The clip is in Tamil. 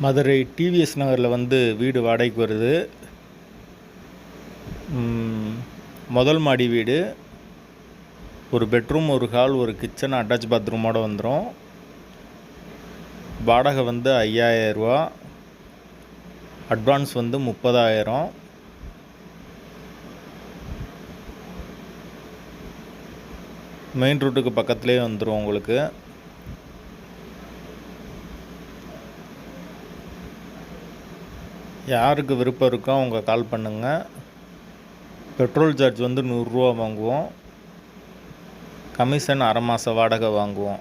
மதுரை டிவிஎஸ் நகரில் வந்து வீடு வாடகைக்கு வருது. முதல் மாடி வீடு. ஒரு பெட்ரூம் ஒரு ஹால் ஒரு கிச்சன் அட்டாச் பாத்ரூமோடு வந்துடும் வாடகை வந்து ஐயாயிரரூவா. அட்வான்ஸ் வந்து முப்பதாயிரம். மெயின் ரோட்டுக்கு பக்கத்துலேயே வந்துடும் உங்களுக்கு. யாருக்கு விருப்பம் இருக்கோ அவங்க கால் பண்ணுங்கள் பெட்ரோல் சார்ஜ் வந்து நூறுரூவா வாங்குவோம். கமிஷன் அரை மாத வாடகை வாங்குவோம்.